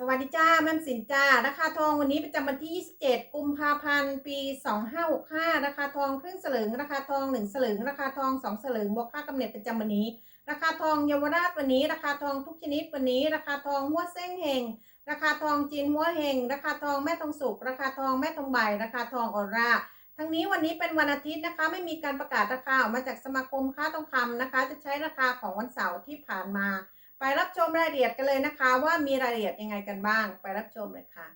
สวัสดีจ้าแม่สินจ้าราคาทองวันนี้ประจำวันที่ 27 กุมภาพันธ์ ปี 2565 ราคาทองครึ่งสลึง ราคาทอง 1 สลึง ราคาทอง 2 สลึง บวกค่ากำเนิดประจำวันนี้ ราคาทองเยาวราชวันนี้ ราคาทองทุกชนิดวันนี้ ราคาทองหัวเส้งเฮง ราคาทองจีนหัวเฮง ราคาทองแม่ทองสุก ราคาทองแม่ทองใบ ราคาทองออร่าทั้งนี้วันนี้เป็นวันอาทิตย์นะคะ ไม่มีการประกาศราคาออกมาจากสมาคมค้าทองคำนะคะ จะใช้ราคาของวันเสาร์ที่ผ่านมา ไปรับชมรายละเอียดกันเลยนะคะ ว่ามีรายละเอียดยังไงกันบ้าง ไปรับชมเลยค่ะ